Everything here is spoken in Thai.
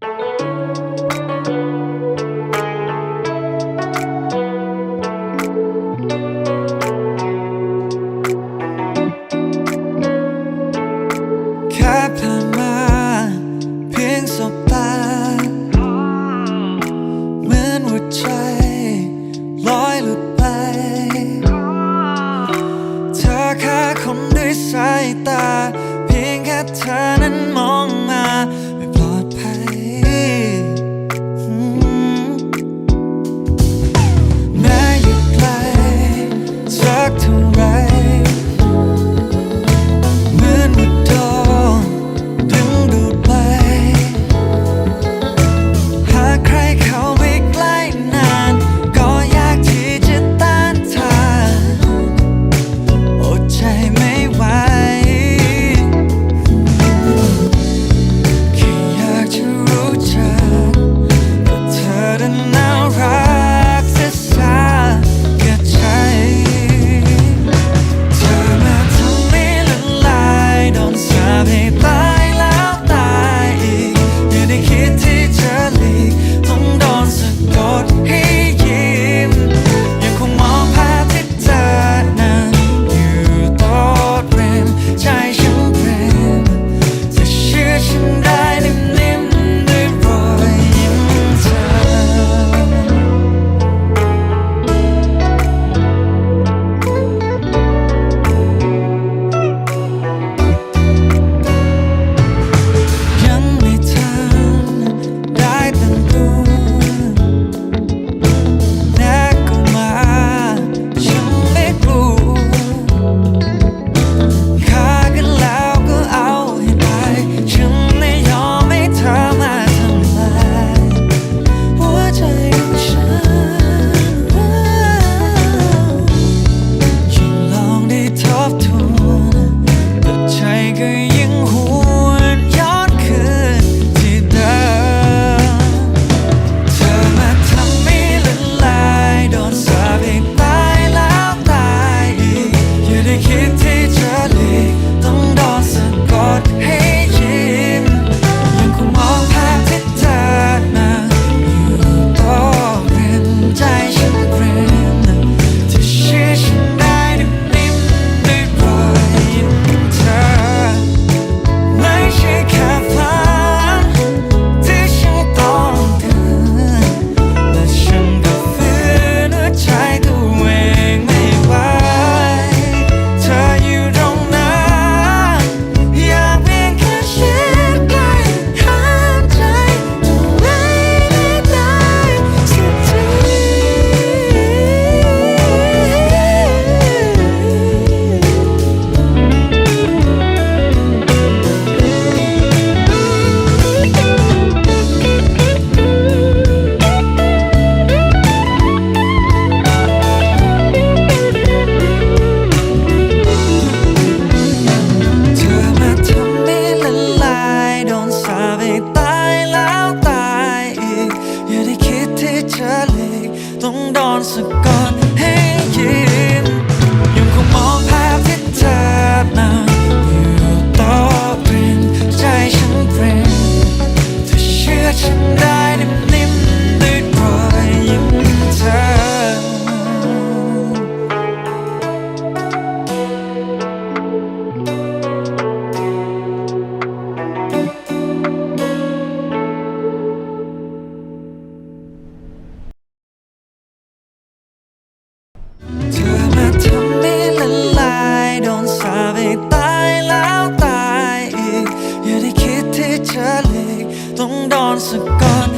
แค่ผ่ามาเพียงสบตา เหมือนหัวใจลอยหลุดไป เธอแค่คนด้วยสายตา เพียงแค่เธอ once gone